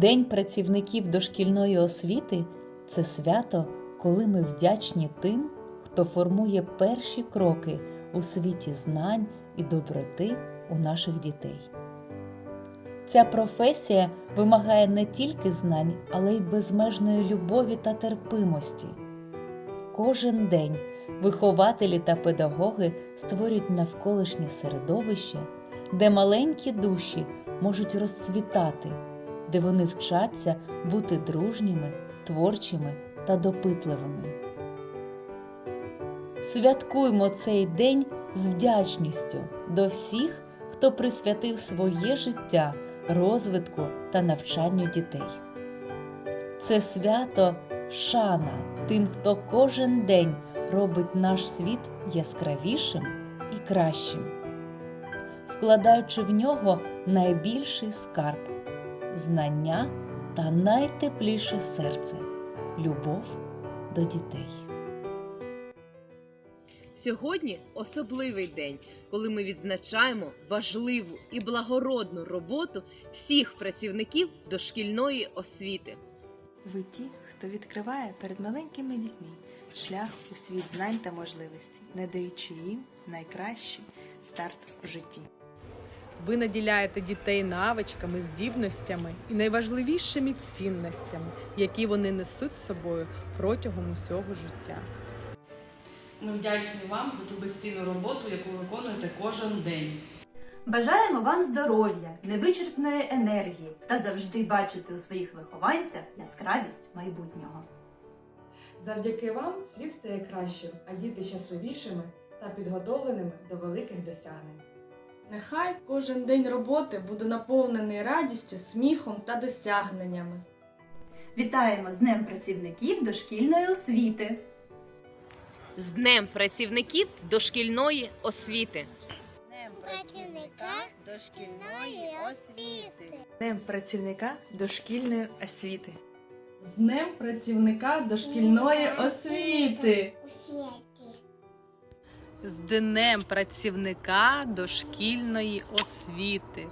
День працівників дошкільної освіти це свято, коли ми вдячні тим, хто формує перші кроки у світі знань і доброти у наших дітей. Ця професія вимагає не тільки знань, але й безмежної любові та терпимості. Кожен день вихователі та педагоги створюють навколишнє середовище, де маленькі душі можуть розцвітати, де вони вчаться бути дружніми, творчими та допитливими. Святкуймо цей день з вдячністю до всіх, хто присвятив своє життя розвитку та навчанню дітей. Це свято шана тим, хто кожен день робить наш світ яскравішим і кращим, вкладаючи в нього найбільший скарб знання та найтепліше серце любов до дітей. Сьогодні особливий день, коли ми відзначаємо важливу і благородну роботу всіх працівників дошкільної освіти. Ви ті, хто відкриває перед маленькими дітьми шлях у світ знань та можливостей, не даючи їм найкращий старт у житті. Ви наділяєте дітей навичками, здібностями і найважливішими цінностями, які вони несуть з собою протягом усього життя. Ми вдячні вам за ту безцінну роботу, яку виконуєте кожен день. Бажаємо вам здоров'я, невичерпної енергії та завжди бачити у своїх вихованцях яскравість майбутнього. Завдяки вам світ стає кращим, а діти щасливішими та підготовленими до великих досягнень. Нехай кожен день роботи буде наповнений радістю, сміхом та досягненнями. Вітаємо з Днем працівників дошкільної освіти! З Днем працівників дошкільної освіти. Днем працівника дошкільної освіти. Днем працівника дошкільної освіти. З Днем працівника дошкільної освіти! З Днем працівника дошкільної освіти.